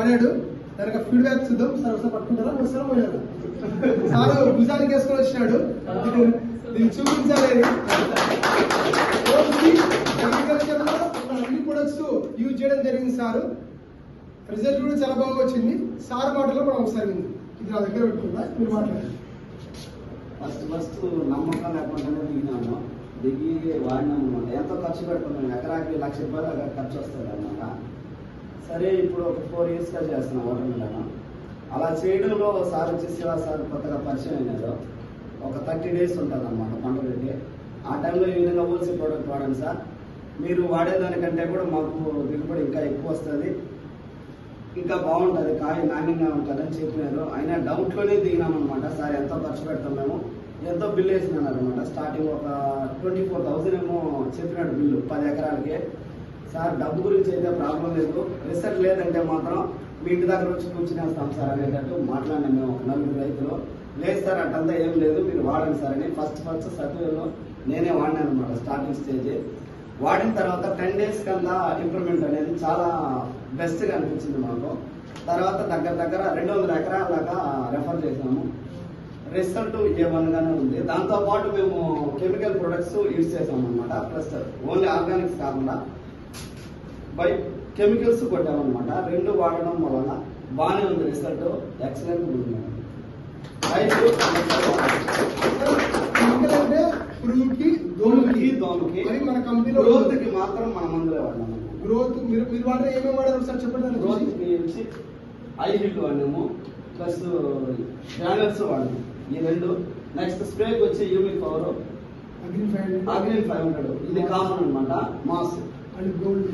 వాడాడు. దానికి ఫీడ్బ్యాక్ చూద్దాం. సార్ ఒకసారి పట్టుకుంటారా? ఒకసారి పోయాడు సార్ భుజానికి వేసుకొని వచ్చినాడు. దీన్ని చూపించాలి అన్ని ప్రొడక్ట్స్ యూజ్ చేయడం జరిగింది సార్. రిజల్ట్ కూడా చాలా బాగా వచ్చింది. సార్ మాటలో మనం ఒకసారి ఇది నా దగ్గర పెట్టుకుందా? మీరు మాట్లాడండి. ఫస్ట్ ఫస్ట్ నమ్మకం లేకుండానే దిగినాము. దిగి వాడినాం అనమాట ఖర్చు పెడుతున్నాం ఎకరాకి లక్ష రూపాయలు ఖర్చు వస్తుంది అన్నమాట. సరే ఇప్పుడు ఒక ఫోర్ ఇయర్స్గా చేస్తున్నాం వాటర్ మిలన్ అలా చేయడంలో సార్ వచ్చి శివ సార్ కొత్తగా పరిచయం అయినారు. ఒక థర్టీ డేస్ ఉంటుంది అనమాట పంట పెట్టి ఆ టైంలో ఈ విధంగా హోల్సేల్ ప్రోడక్ట్ వాడండి సార్. మీరు వాడేదానికంటే కూడా మాకు దిగుబడి ఇంకా ఎక్కువ వస్తుంది. ఇంకా బాగుంటుంది కాయ నాణ్యంగా ఉంటుందని చెప్పినారు. అయినా డౌట్లోనే దిగినామన్నమాట సార్ ఎంతో ఖర్చు పెడతాం మేము. ఎంతో బిల్లు వేసినాను అనమాట స్టార్టింగ్ ఒక ట్వంటీ ఫోర్ థౌజండ్ ఏమో చెప్పినాడు బిల్లు పది ఎకరాలకి. సార్ డబ్బు గురించి అయితే ప్రాబ్లం లేదు. రిసల్ట్ లేదంటే మాత్రం మీ ఇంటి దగ్గర వచ్చి కూర్చునేస్తాం సార్ అనేటట్టు మాట్లాడినాం మేము ఒక నలుగురు రైతులు. లేదు సార్ అటంతా ఏం లేదు మీరు వాడండి సార్ అని ఫస్ట్ ఫస్ట్ సర్టిఫికేట్లో నేనే వాడినాను అనమాట స్టార్టింగ్ స్టేజ్ వాడిన తర్వాత టెన్ డేస్ కన్నా ఇంప్రూవ్మెంట్ అనేది చాలా బెస్ట్గా అనిపించింది మాకు. తర్వాత దగ్గర దగ్గర రెండు వందల ఎకరాలగా రెఫర్ చేసాము రిజల్ట్ ఏ ఉంది. దాంతో పాటు మేము కెమికల్ ప్రొడక్ట్స్ యూజ్ చేసాం అనమాట ప్లస్ ఓన్లీ ఆర్గానిక్స్ కాకుండా బై కెమికల్స్ కొట్టామన్నమాట. రెండు వాడడం వలన బాగానే ఉంది రిజల్ట్. ఎక్సలెంట్ ఉంది. రైతు పురుగుకి దోమకి మన కంపెనీలో మాత్రం మన మందులే వాడినాము గ్రోత్ మీరు మీరు వాడే ఏమేమి వాడారు చెప్పండి గ్రోత్ వచ్చి ఐ వాడినాము ప్లస్ వాడినాము. ఈ రెండు. నెక్స్ట్ స్ప్రేకి వచ్చి యూమిక్ పవర్ అగ్రిన్ ఫైవ్ ఫైవ్ హండ్రెడ్ ఇది కామన్ అనమాట మాస్. And gold.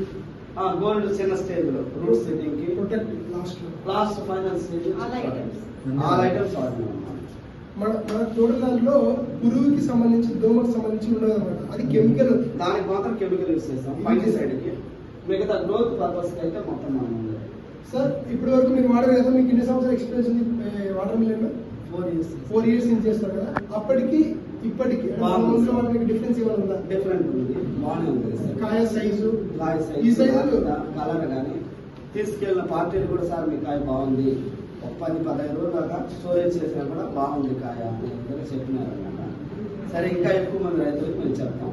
గోల్డ్ చిన్న స్టేజ్లో రూట్ సెట్టింగ్కి protect last last final stage. All items. మన మన దాంట్లో పురుగుకి సంబంధించి దోమకి సంబంధించి ఉండదు అనమాట అది కెమికల్ దానికి మాత్రం కెమికల్ యూస్ చేస్తాం ఫంగిసైడ్కి. మిగతా గ్రోత్ పర్పస్కి అయితే మొత్తం మనం సార్ ఇప్పటి వరకు మీరు వాడారు కదా మీకు ఎన్ని సంవత్సరాల ఎక్స్పీరియన్స్ ఉంది వాటర్ మిలన్లో? ఫోర్ ఇయర్స్ నుంచి చేస్తారు కదా? అప్పటికి ఇప్పటికి. మీకు డిఫరెన్స్ ఏమైనా ఉందా? డిఫరెంట్ ఉంది. బాగానే ఉంది. కాయ సైజు కాయ ఈ సైజ్ సైజు కలర్ కానీ తీసుకెళ్ళిన పార్టీలు కూడా సార్ మీ కాయ బాగుంది. ఒక పది పదహైదు రోజుల దాకా స్టోరేజ్ చేసినా కూడా బాగుంది కాయ అని చెప్పినారు అన్నమాట సరే ఇంకా ఎక్కువ మంది రైతులకు మేము చెప్తాం.